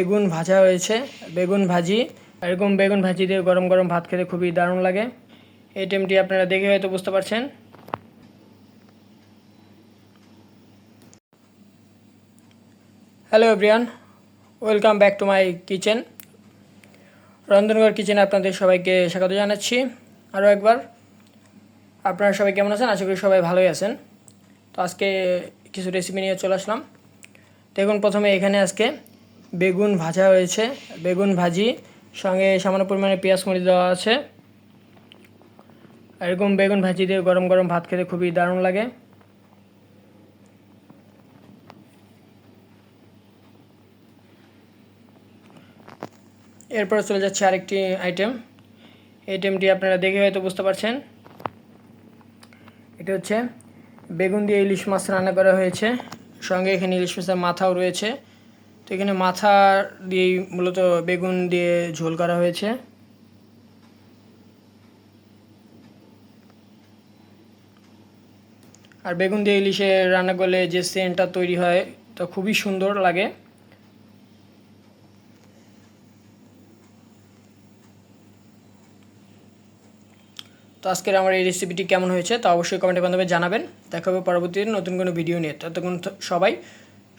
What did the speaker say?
বেগুন ভাজা হয়েছে, বেগুন ভাজি। এরকম বেগুন ভাজি দিয়ে গরম গরম ভাত খেতে খুবই দারুণ লাগে। এই টেমটি আপনারা দেখে হয়তো বুঝতে পারছেন। Hello everyone welcome back to my kitchen Randhanagar কিচেনে আপনাদের সবাইকে স্বাগত জানাচ্ছি। আরও একবার, আপনারা সবাই কেমন আছেন? আশা করি সবাই ভালোই আছেন। তো আজকে কিছু রেসিপি নিয়ে চলে আসলাম। দেখুন প্রথমে এখানে আজকে বেগুন ভাজা হয়েছে। বেগুন ভাজি, সঙ্গে সামান্য পরিমাণে পেঁয়াজ মরিচ দেওয়া আছে। এরকম বেগুন ভাজি দিয়ে গরম গরম ভাত খেতে খুবই দারুণ লাগে। এরপর চলে যাচ্ছে আরেকটি আইটেম আইটেমটি আপনারা দেখে হয়তো বুঝতে পারছেন। এটা হচ্ছে বেগুন দিয়ে ইলিশ মাছ রান্না করা হয়েছে। সঙ্গে এখানে ইলিশ মাছের মাথাও রয়েছে। তো এখানে মাথা দিয়েই মূলত বেগুন দিয়ে ঝোল করা হয়েছে। আর বেগুন দিয়ে ইলিশে রান্না করলে যে সেন্টটা তৈরি হয়, তো খুবই সুন্দর লাগে। তো আজকের আমার এই রেসিপিটি কেমন হয়েছে তা অবশ্যই কমেন্টের মাধ্যমে জানাবেন। দেখা হবে পরবর্তীতে নতুন কোনো ভিডিও নিয়ে। ততক্ষণ সবাই